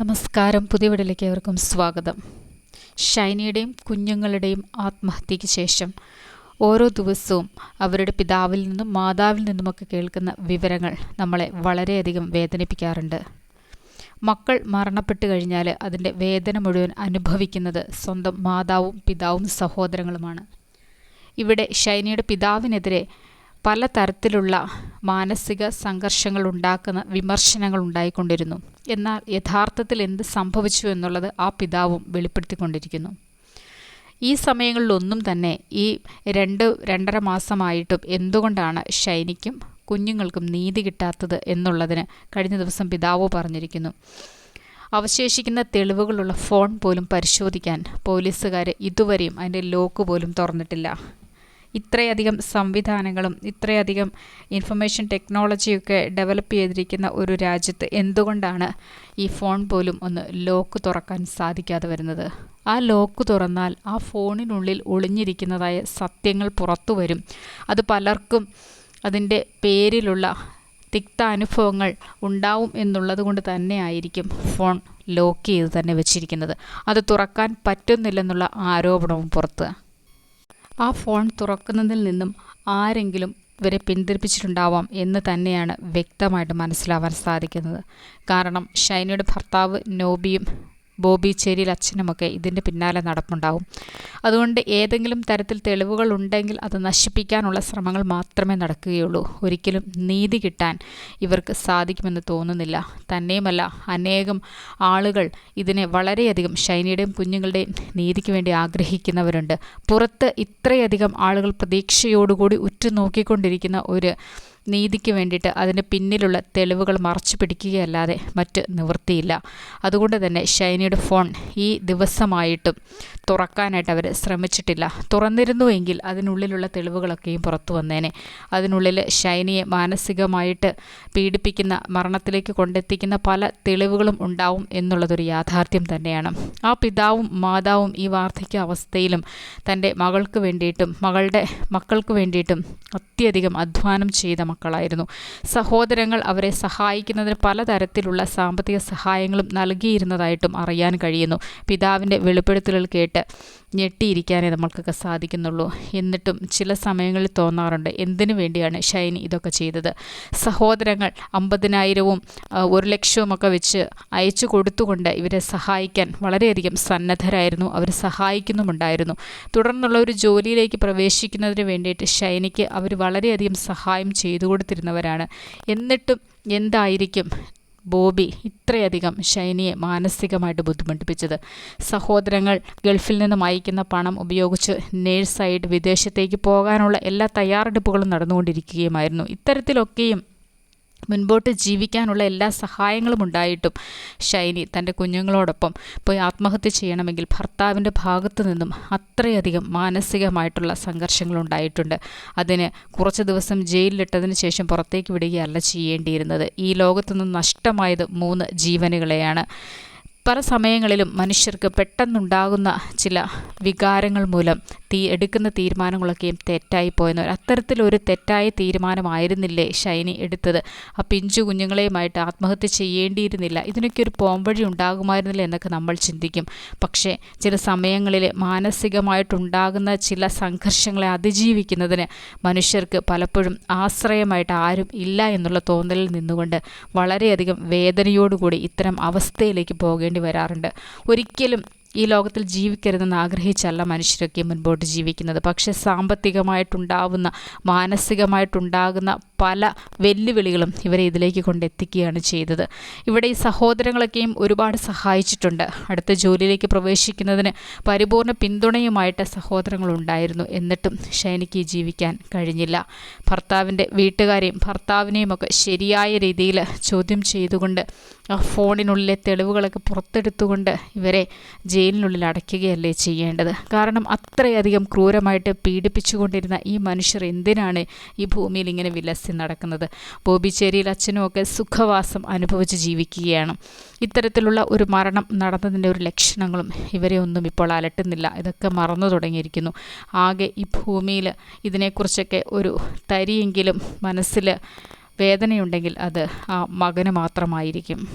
നമസ്കാരം. പുതിയ വീട്ടിലേക്ക് ഏവർക്കും സ്വാഗതം. ഷൈനയുടെയും കുഞ്ഞുങ്ങളുടെയും ആത്മഹത്യയ്ക്ക് ശേഷം ഓരോ ദിവസവും അവരുടെ പിതാവിൽ നിന്നും മാതാവിൽ നിന്നുമൊക്കെ കേൾക്കുന്ന വിവരങ്ങൾ നമ്മളെ വളരെയധികം വേദനിപ്പിക്കാറുണ്ട്. മക്കൾ മരണപ്പെട്ടു കഴിഞ്ഞാൽ അതിന്റെ വേദന മുഴുവൻ അനുഭവിക്കുന്നത് സ്വന്തം മാതാവും പിതാവും സഹോദരങ്ങളുമാണ്. ഇവിടെ ഷൈനയുടെ പിതാവിനെതിരെ പലതരത്തിലുള്ള മാനസിക സംഘർഷങ്ങൾ ഉണ്ടാക്കുന്ന വിമർശനങ്ങൾ ഉണ്ടായിക്കൊണ്ടിരുന്നു. എന്നാൽ യഥാർത്ഥത്തിൽ എന്ത് സംഭവിച്ചു എന്നുള്ളത് ആ പിതാവും വെളിപ്പെടുത്തിക്കൊണ്ടിരിക്കുന്നു. ഈ സമയങ്ങളിലൊന്നും തന്നെ ഈ രണ്ട് രണ്ടര മാസമായിട്ടും എന്തുകൊണ്ടാണ് ഷൈനിക്കും കുഞ്ഞുങ്ങൾക്കും നീതി കിട്ടാത്തത് എന്നുള്ളതിന് കഴിഞ്ഞ ദിവസം പിതാവ് പറഞ്ഞിരിക്കുന്നു. അവശേഷിക്കുന്ന തെളിവുകളുള്ള ഫോൺ പോലും പരിശോധിക്കാൻ പോലീസുകാർ ഇതുവരെയും അതിന്റെ ലോക്ക് പോലും തുറന്നിട്ടില്ല. ഇത്രയധികം സംവിധാനങ്ങളും ഇത്രയധികം ഇൻഫർമേഷൻ ടെക്നോളജിയൊക്കെ ഡെവലപ്പ് ചെയ്തിരിക്കുന്ന ഒരു രാജ്യത്ത് എന്തുകൊണ്ടാണ് ഈ ഫോൺ പോലും ഒന്ന് ലോക്ക് തുറക്കാൻ സാധിക്കാതെ വരുന്നത്? ആ ലോക്ക് തുറന്നാൽ ആ ഫോണിനുള്ളിൽ ഒളിഞ്ഞിരിക്കുന്നതായ സത്യങ്ങൾ പുറത്തു വരും. അത് പലർക്കും അതിന്റെ പേരിലുള്ള തിക്ത അനുഭവങ്ങൾ ഉണ്ടാവും എന്നുള്ളത് കൊണ്ട് തന്നെ ആയിരിക്കും ഫോൺ ലോക്ക് ചെയ്ത് തന്നെ വെച്ചിരിക്കുന്നത്. അത് തുറക്കാൻ പറ്റുന്നില്ലെന്നുള്ള ആരോപണവും പുറത്ത്. ആ ഫോൺ തുറക്കുന്നതിൽ നിന്നും ആരെങ്കിലും ഇവരെ പിന്തിരിപ്പിച്ചിട്ടുണ്ടാവാം എന്ന് തന്നെയാണ് വ്യക്തമായിട്ട് മനസ്സിലാവാൻ സാധിക്കുന്നത്. കാരണം ഷൈനയുടെ ഭർത്താവ് നോബിയും ബോബി ചേരിയിൽ അച്ഛനുമൊക്കെ ഇതിന്റെ പിന്നാലെ നടപ്പുണ്ടാവും. അതുകൊണ്ട് ഏതെങ്കിലും തരത്തിൽ തെളിവുകൾ ഉണ്ടെങ്കിൽ അത് നശിപ്പിക്കാനുള്ള ശ്രമങ്ങൾ മാത്രമേ നടക്കുകയുള്ളൂ. ഒരിക്കലും നീതി കിട്ടാൻ ഇവർക്ക് സാധിക്കുമെന്ന് തോന്നുന്നില്ല. തന്നെയുമല്ല അനേകം ആളുകൾ ഇതിനെ വളരെയധികം ഷൈനിയുടെയും കുഞ്ഞുങ്ങളുടെയും നീതിക്ക് വേണ്ടി ആഗ്രഹിക്കുന്നവരുണ്ട്. പുറത്ത് ഇത്രയധികം ആളുകൾ പ്രതീക്ഷയോടുകൂടി ഉറ്റുനോക്കിക്കൊണ്ടിരിക്കുന്ന ഒരു നീതിക്ക് വേണ്ടിയിട്ട് അതിന് പിന്നിലുള്ള തെളിവുകൾ മറച്ചു പിടിക്കുകയല്ലാതെ മറ്റ് നിവൃത്തിയില്ല. അതുകൊണ്ട് തന്നെ ഷൈനിയുടെ ഫോൺ ഈ ദിവസമായിട്ടും തുറക്കാനായിട്ട് അവർ ശ്രമിച്ചിട്ടില്ല. തുറന്നിരുന്നുവെങ്കിൽ അതിനുള്ളിലുള്ള തെളിവുകളൊക്കെയും പുറത്തു വന്നേനെ. അതിനുള്ളിൽ ഷൈനിയെ മാനസികമായിട്ട് പീഡിപ്പിക്കുന്ന മരണത്തിലേക്ക് കൊണ്ടെത്തിക്കുന്ന പല തെളിവുകളും ഉണ്ടാവും എന്നുള്ളതൊരു യാഥാർത്ഥ്യം തന്നെയാണ്. ആ പിതാവും മാതാവും ഈ വാർദ്ധക്യ അവസ്ഥയിലും തന്റെ മകൾക്ക് വേണ്ടിയിട്ടും മകളുടെ മക്കൾക്ക് വേണ്ടിയിട്ടും അത്യധികം അധ്വാനം ചെയ്ത മക്കളായിരുന്നു. സഹോദരങ്ങൾ അവരെ സഹായിക്കുന്നതിന് പലതരത്തിലുള്ള സാമ്പത്തിക സഹായങ്ങളും നൽകിയിരുന്നതായിട്ടും അറിയാൻ കഴിയുന്നു. പിതാവിന്റെ വെളിപ്പെടുത്തലുകൾ കേട്ട് ഞെട്ടിയിരിക്കാനേ നമ്മൾക്കൊക്കെ സാധിക്കുന്നുള്ളൂ. എന്നിട്ടും ചില സമയങ്ങളിൽ തോന്നാറുണ്ട് എന്തിനു വേണ്ടിയാണ് ഷൈനി ഇതൊക്കെ ചെയ്തത്? സഹോദരങ്ങൾ അമ്പതിനായിരവും ഒരു ലക്ഷവും ഒക്കെ വെച്ച് അയച്ചു കൊടുത്തുകൊണ്ട് ഇവരെ സഹായിക്കാൻ വളരെയധികം സന്നദ്ധരായിരുന്നു. അവർ സഹായിക്കുന്നുമുണ്ടായിരുന്നു. തുടർന്നുള്ള ഒരു ജോലിയിലേക്ക് പ്രവേശിക്കുന്നതിന് വേണ്ടിയിട്ട് ഷൈനിക്ക് അവർ വളരെയധികം സഹായം ചെയ്തു കൊടുത്തിരുന്നവരാണ്. എന്നിട്ടും എന്തായിരിക്കും ബോബി ഇത്രയധികം ഷൈനിയെ മാനസികമായിട്ട് ബുദ്ധിമുട്ടിപ്പിച്ചത്. സഹോദരങ്ങൾ ഗൾഫിൽ നിന്നും അയക്കുന്ന പണം ഉപയോഗിച്ച് നേഴ്സായിട്ട് വിദേശത്തേക്ക് പോകാനുള്ള എല്ലാ തയ്യാറെടുപ്പുകളും നടന്നുകൊണ്ടിരിക്കുകയുമായിരുന്നു. ഇത്തരത്തിലൊക്കെയും മുൻപോട്ട് ജീവിക്കാനുള്ള എല്ലാ സഹായങ്ങളും ഉണ്ടായിട്ടും ഷൈനി തന്റെ കുഞ്ഞുങ്ങളോടൊപ്പം പോയി ആത്മഹത്യ ചെയ്യണമെങ്കിൽ ഭർത്താവിന്റെ ഭാഗത്തു നിന്നും അത്രയധികം മാനസികമായിട്ടുള്ള സംഘർഷങ്ങൾ ഉണ്ടായിട്ടുണ്ട്. അതിന് കുറച്ച് ദിവസം ജയിലിലിട്ടതിന് ശേഷം പുറത്തേക്ക് വിടുകയല്ല ചെയ്യേണ്ടിയിരുന്നത്. ഈ ലോകത്തു നിന്ന് നഷ്ടമായത് മൂന്ന് ജീവനുകളെയാണ്. പല സമയങ്ങളിലും മനുഷ്യർക്ക് പെട്ടെന്നുണ്ടാകുന്ന ചില വികാരങ്ങൾ മൂലം തീ എടുക്കുന്ന തീരുമാനങ്ങളൊക്കെയും തെറ്റായി പോയെന്ന് അത്തരത്തിലൊരു തെറ്റായ തീരുമാനമായിരുന്നില്ലേ ഷൈനി എടുത്തത്? ആ പിഞ്ചു കുഞ്ഞുങ്ങളെയുമായിട്ട് ആത്മഹത്യ ചെയ്യേണ്ടിയിരുന്നില്ല. ഇതിനൊക്കെ ഒരു പോംവഴി ഉണ്ടാകുമായിരുന്നില്ല എന്നൊക്കെ നമ്മൾ ചിന്തിക്കും. പക്ഷേ ചില സമയങ്ങളിൽ മാനസികമായിട്ടുണ്ടാകുന്ന ചില സംഘർഷങ്ങളെ അതിജീവിക്കുന്നതിന് മനുഷ്യർക്ക് പലപ്പോഴും ആശ്രയമായിട്ട് ആരും ഇല്ല എന്നുള്ള തോന്നലിൽ നിന്നുകൊണ്ട് വളരെയധികം വേദനയോടുകൂടി ഇത്തരം അവസ്ഥയിലേക്ക് പോകേണ്ടി വേണ്ടി വരാറുണ്ട്. ഒരിക്കലും ഈ ലോകത്തിൽ ജീവിക്കരുതെന്ന് ആഗ്രഹിച്ചല്ല മനുഷ്യരൊക്കെ മുൻപോട്ട് ജീവിക്കുന്നത്. പക്ഷേ സാമ്പത്തികമായിട്ടുണ്ടാവുന്ന മാനസികമായിട്ടുണ്ടാകുന്ന പല വെല്ലുവിളികളും ഇവരെ ഇതിലേക്ക് കൊണ്ടെത്തിക്കുകയാണ് ചെയ്തത്. ഇവിടെ ഈ സഹോദരങ്ങളൊക്കെയും ഒരുപാട് സഹായിച്ചിട്ടുണ്ട്. അടുത്ത ജോലിയിലേക്ക് പ്രവേശിക്കുന്നതിന് പരിപൂർണ പിന്തുണയുമായിട്ട് സഹോദരങ്ങളുണ്ടായിരുന്നു. എന്നിട്ടും ഷൈനിക്ക് ജീവിക്കാൻ കഴിഞ്ഞില്ല. ഭർത്താവിന്റെ വീട്ടുകാരെയും ഭർത്താവിനെയും ഒക്കെ ശരിയായ രീതിയിൽ ചോദ്യം ചെയ്തുകൊണ്ട് ആ ഫോണിനുള്ളിലെ തെളിവുകളൊക്കെ പുറത്തെടുത്തുകൊണ്ട് ഇവരെ ജയിലിനുള്ളിൽ അടയ്ക്കുകയല്ലേ ചെയ്യേണ്ടത്? കാരണം അത്രയധികം ക്രൂരമായിട്ട് പീഡിപ്പിച്ചുകൊണ്ടിരുന്ന ഈ മനുഷ്യർ എന്തിനാണ് ഈ ഭൂമിയിൽ ഇങ്ങനെ വിലസി നടക്കുന്നത്. ബോബിച്ചേരിയിൽ അച്ഛനുമൊക്കെ സുഖവാസം അനുഭവിച്ച് ജീവിക്കുകയാണ്. ഇത്തരത്തിലുള്ള ഒരു മരണം നടന്നതിന്റെ ഒരു ലക്ഷണങ്ങളും ഇവരെ ഒന്നും ഇപ്പോൾ അലട്ടുന്നില്ല. ഇതൊക്കെ മറന്നു തുടങ്ങിയിരിക്കുന്നു. ആകെ ഈ ഭൂമിയിൽ ഇതിനെക്കുറിച്ചൊക്കെ ഒരു തരിയെങ്കിലും മനസ്സിൽ വേദനയുണ്ടെങ്കിൽ അത് ആ മകന് മാത്രമായിരിക്കും.